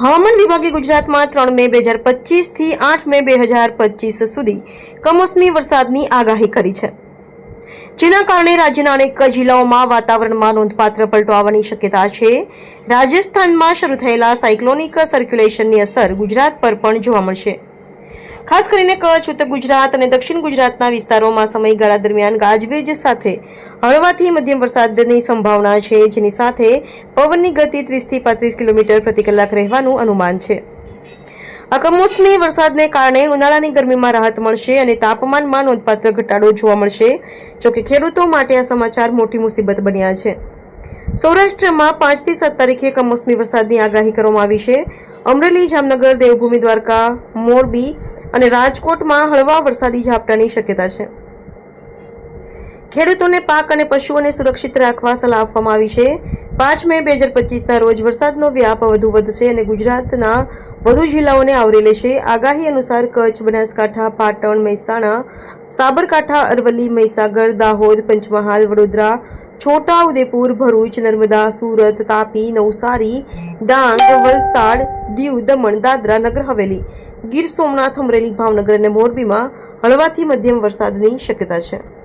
હવામાન વિભાગે ગુજરાતમાં ત્રણ મે બે હજાર પચીસથી આઠ મે બે હજાર પચીસ સુધી કમોસમી વરસાદની આગાહી કરી છે. જેના કારણે રાજ્યના અનેક જિલ્લાઓમાં વાતાવરણમાં નોંધપાત્ર પલટો આવવાની શક્યતા છે. રાજસ્થાનમાં શરૂ થયેલા સાયક્લોનિક સર્ક્યુલેશનની અસર ગુજરાત પર પણ જોવા મળશે. ખાસ કરીને કચ્છ, ઉત્તર ગુજરાત અને દક્ષિણ ગુજરાતના વિસ્તારોમાં સમયગાળા દરમિયાન ગાજવીજ સાથે હળવાથી મધ્યમ વરસાદની સંભાવના છે, જેની સાથે પવનની ગતિ ત્રીસથી પાંત્રીસ કિલોમીટર પ્રતિ કલાક રહેવાનું અનુમાન છે. આ કમોસમી વરસાદને કારણે ઉનાળાની ગરમીમાં રાહત મળશે અને તાપમાનમાં નોંધપાત્ર ઘટાડો જોવા મળશે, જોકે ખેડૂતો માટે આ સમાચાર મોટી મુસીબત બન્યા છે. સૌરાષ્ટ્રમાં પાંચથી સાત તારીખે કમોસમી વરસાદની આગાહી કરવામાં આવી છે. અમરેલી, જામનગર, દેવભૂમિ, દ્વારકા, મોરબી અને રાજકોટમાં હળવા વરસાદી ઝાપટાની શક્યતા છે. ખેડૂતોને પાક અને પશુઓને સુરક્ષિત રાખવા સલાહ આપવામાં આવી છે. પાંચ મે બે હજાર પચીસના રોજ વરસાદનો વ્યાપ વધુ વધશે અને ગુજરાતના વધુ જિલ્લાઓને આવરી લેશે. આગાહી અનુસાર કચ્છ, બનાસકાંઠા, પાટણ, મહેસાણા, સાબરકાંઠા, અરવલ્લી, મહીસાગર, દાહોદ, પંચમહાલ, વડોદરા છોટા ઉદેપુર ભરૂચ, નર્મદા, સુરત, તાપી, નવસારી, ડાંગ, વલસાડ, દીવ, દમણ, દાદરા, નગર હવેલી, ગીર સોમનાથ, અમરેલી, ભાવનગર અને મોરબીમાં હળવાથી મધ્યમ વરસાદની શક્યતા છે.